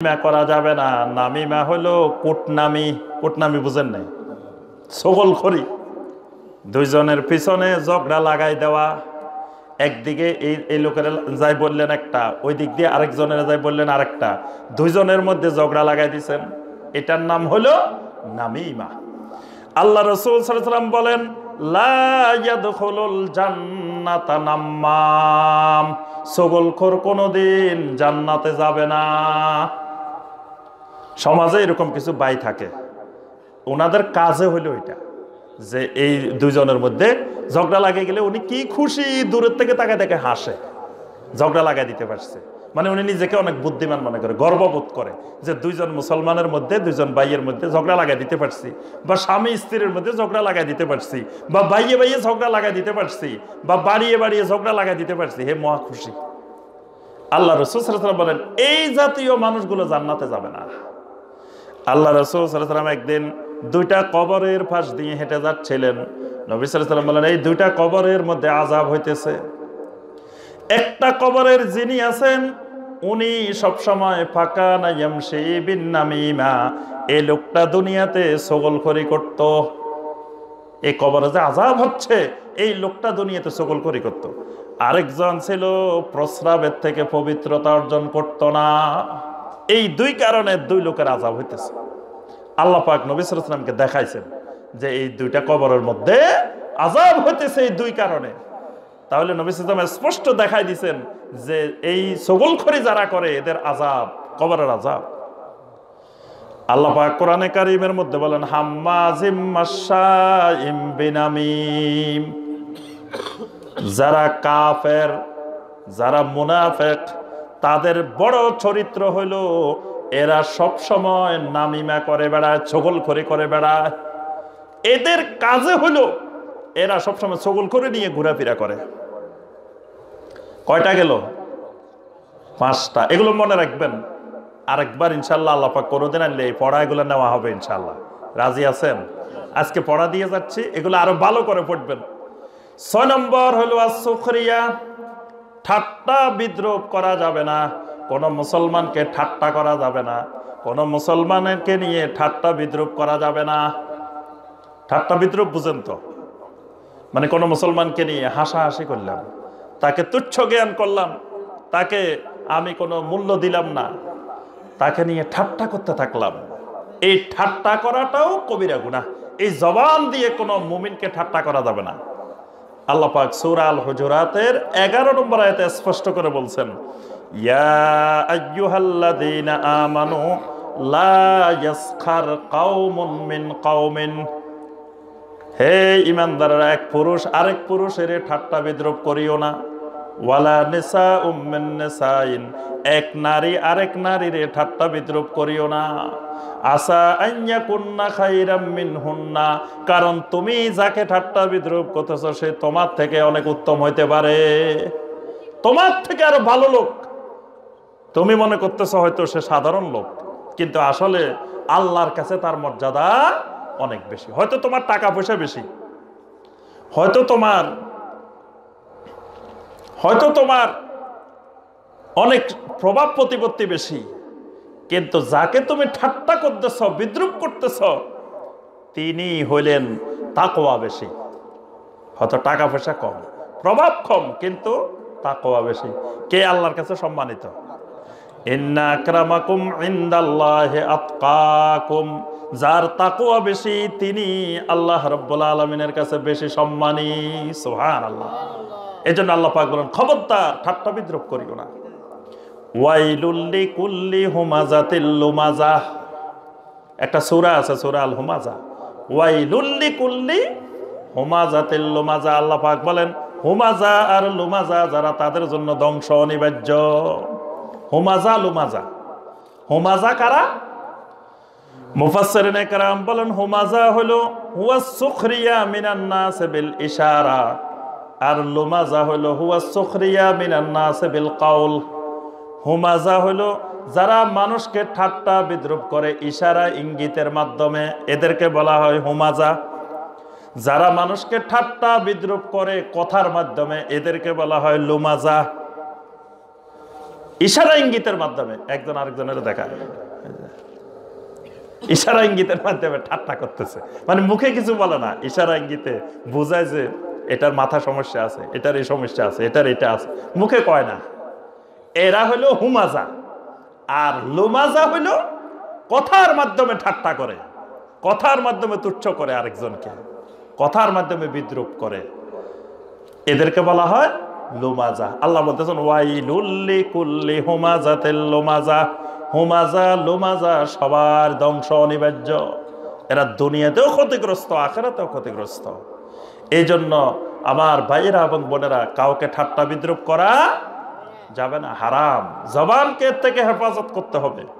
নামিমা করা যাবে না। নামিমা হলো কুটনামি। কুটনামি বুঝেন নাই? সগল খড়ি দুইজনের পিছনে ঝগড়া লাগাই দেওয়া। একদিকে এই এই লোকের যাই বললেন একটা, ওই দিক দিয়ে আরেকজনের যাই বললেন আরেকটা। দুইজনের মধ্যে ঝগড়া লাগাই দিছেন। এটার নাম হলো নামিমা। আল্লাহ রসুল সাল্লাম বলেন সগলখোর কোনোদিন জান্নাতে যাবে না। সমাজে এরকম কিছু বাই থাকে। ওনাদের কাজে হইল এটা, যে এই দুইজনের মধ্যে ঝগড়া লাগিয়ে গেলে উনি কি খুশি দূরের থেকে তাকে দেখে হাসে, ঝগড়া লাগাই দিতে পারছে। মানে উনি নিজেকে অনেক বুদ্ধিমান মনে করে, গর্ববোধ করে যে দুইজন মুসলমানের মধ্যে, দুইজন ভাইয়ের মধ্যে ঝগড়া লাগাই দিতে পারছি, বা স্বামী স্ত্রীর মধ্যে ঝগড়া লাগাই দিতে পারছি, বা বাইয়ে বাইয়ে ঝগড়া লাগাই দিতে পারছি, বা বাড়িয়ে বাড়িয়ে ঝগড়া লাগাই দিতে পারছি, হে মহা খুশি। আল্লাহ রসুল বলেন, এই জাতীয় মানুষগুলো জান্নাতে যাবে না। আল্লাহ রসুল সাল্লাম একদিন দুইটা কবরের পাশ দিয়ে হেঁটে যাচ্ছিলেন। নবী সাল্লাম বলেন, এই দুইটা কবরের মধ্যে আজাব হইতেছে। একটা কবরের যিনি আছেন, উনি সবসময় ফাঁকা নাইয়ামসি বিন নামিমা। এই লোকটা দুনিয়াতে সগলখড়ি করত। এই কবরে যে আজাব হচ্ছে, এই লোকটা দুনিয়াতে সগলখড়ি করত। আরেকজন ছিল প্রস্রাবের থেকে পবিত্রতা অর্জন করত না। এই দুই কারণে দুই লোকের আজাব হইতেছে। আল্লাহ পাক নবী সালামকে দেখাইছেন যে এই দুইটা কবরের মধ্যে আজাব হইতেছে এই দুই কারণে। তাহলে নবী স্পষ্ট দেখাই দিছেন যে এই সগলখড়ি যারা করে এদের আজাব কবরের আজাব আল্লাহ কোরআনে কারিমের মধ্যে বলেন বিনামিম। যারা কাফের, যারা মুনাফেক তাদের বড় চরিত্র হলো এরা সব সময় নামিমা করে বেড়ায়, ছগল করে করে বেড়ায়। এদের কাজে হলো এরা সবসময় ছগল করে নিয়ে ঘোরাফেরা করে। কয়টা গেল? পাঁচটা। এগুলো মনে রাখবেন, আরেকবার ইনশাল্লাহ আল্লাপা কোনোদিন আনলে এই পড়া এগুলো নেওয়া হবে ইনশাল্লাহ রাজি আছেন? আজকে পড়া দিয়ে যাচ্ছি, এগুলো আরও ভালো করে পড়বেন। ছয় নম্বর হলো সুখরিয়া ঠাট্টা বিদ্রোপ করা যাবে না। কোনো মুসলমানকে ঠাট্টা করা যাবে না। কোনো মুসলমানকে নিয়ে ঠাট্টা বিদ্রুপ করা যাবে না। ঠাট্টা বিদ্রুপ বুঝেন তো? মানে কোনো মুসলমানকে নিয়ে হাসাহাসি করলাম। তাকে তুচ্ছ জ্ঞান করলাম। তাকে আমি কোনো মূল্য দিলাম না। তাকে নিয়ে ঠাট্টা করতে থাকলাম। এই ঠাট্টা করাটাও কবিরা গুণা এই জবান দিয়ে কোনো মুমিনকে ঠাট্টা করা যাবে না। আল্লাহ পাক সূরা আল হুজুরাতের 11 নম্বর আয়তে স্পষ্ট করে বলছেন আমানু মিন হে ইমানদাররা এক পুরুষ আরেক পুরুষের ঠাট্টা বিদ্রোপ করিও না। ওয়ালা নিসা উম্মিন এক নারী আরেক নারীর ঠাট্টা বিদ্রুপ করিও না। আসা আইয়া কুন্না খাইরাম মিন হুন্না কারণ তুমি যাকে ঠাট্টা বিদ্রুপ করতেছ, সে তোমার থেকে অনেক উত্তম হইতে পারে। তোমার থেকে আরও ভালো লোক। তুমি মনে করতেছ হয়তো সে সাধারণ লোক, কিন্তু আসলে আল্লাহর কাছে তার মর্যাদা অনেক বেশি। হয়তো তোমার টাকা পয়সা বেশি। হয়তো তোমার হয়তো তোমার অনেক প্রভাব প্রতিপত্তি বেশি, কিন্তু যাকে তুমি ঠাট্টা করতেছ, বিদ্রুপ করতেছ, তিনি হইলেন তাকোয়া বেশি। হয়তো টাকা পয়সা কম, প্রভাব কম, কিন্তু তাকোয়া বেশি। কে আল্লাহর কাছে সম্মানিত? যার তাকওয়া বেশি, তিনি আল্লাহ রাব্বুল আলামিনের কাছে বেশি সম্মানী। সুবহানাল্লাহ। এজন্য আল্লাহ পাক বলেন, খবরদার, ঠাট্টা বিদ্রুপ করিও না। ওয়াইলুল্লি কুল্লি হুমাজাতিল লুমাজা। একটা সূরা আছে, সূরা আল হুমাজা ওয়াইলুল্লি কুল্লি হুমাজাতিল লুমাজা। আল্লাহ পাক বলেন, হুমাজা আর লুমাজা যারা তাদের জন্য ধ্বংস অনিবার্য। হুমাজা, লুমাজা। হুমাজা কারা? মুফাসসিরিনে কারাম বলেন, হুমাজা হলো হুয়া সুখরিয়া মিনান নাস বিল ইশারা আর লোমাজা হলো হুয়া সুখরিয়া মিনান নাস বিল কাউল। হুমাজা হলো যারা মানুষকে ঠাট্টা বিদ্রুপ করে ইশারা ইঙ্গিতের মাধ্যমে, এদেরকে বলা হয় হুমাজা যারা মানুষকে ঠাট্টা বিদ্রুপ করে কথার মাধ্যমে, এদেরকে বলা হয় লুমাজা ইশারা ইঙ্গিতের মাধ্যমে, একজন আরেকজনের দেখায় ইশারা ইঙ্গিতের মাধ্যমে ঠাট্টা করতেছে। মানে মুখে কিছু বলে না, ইশারা ইঙ্গিতে বোঝায় যে এটার মাথা সমস্যা আছে, এটার এই সমস্যা আছে, এটার এটা আছে। মুখে কয় না, এরা হলো হুমাজা, আর লোমাজা হলো কথার মাধ্যমে ঠাট্টা করে, কথার মাধ্যমে তুচ্ছ করে আরেকজনকে, কথার মাধ্যমে বিদ্রুপ করে। এদেরকে বলা হয় লোমাজা। আল্লাহ বলতেছেন ওয়াই লুল্লি কুল্লি হোমাজা তেল লোমাজা। হোমাজা, লোমাজা সবার ধ্বংস অনিবার্য। এরা দুনিয়াতেও ক্ষতিগ্রস্ত, আখেরাতেও ক্ষতিগ্রস্ত। এই জন্য আমার ভাইয়েরা এবং বোনেরা কাউকে ঠাট্টা বিদ্রুপ করা যাবে না। হারাম। জবানকে থেকে হেফাজত করতে হবে।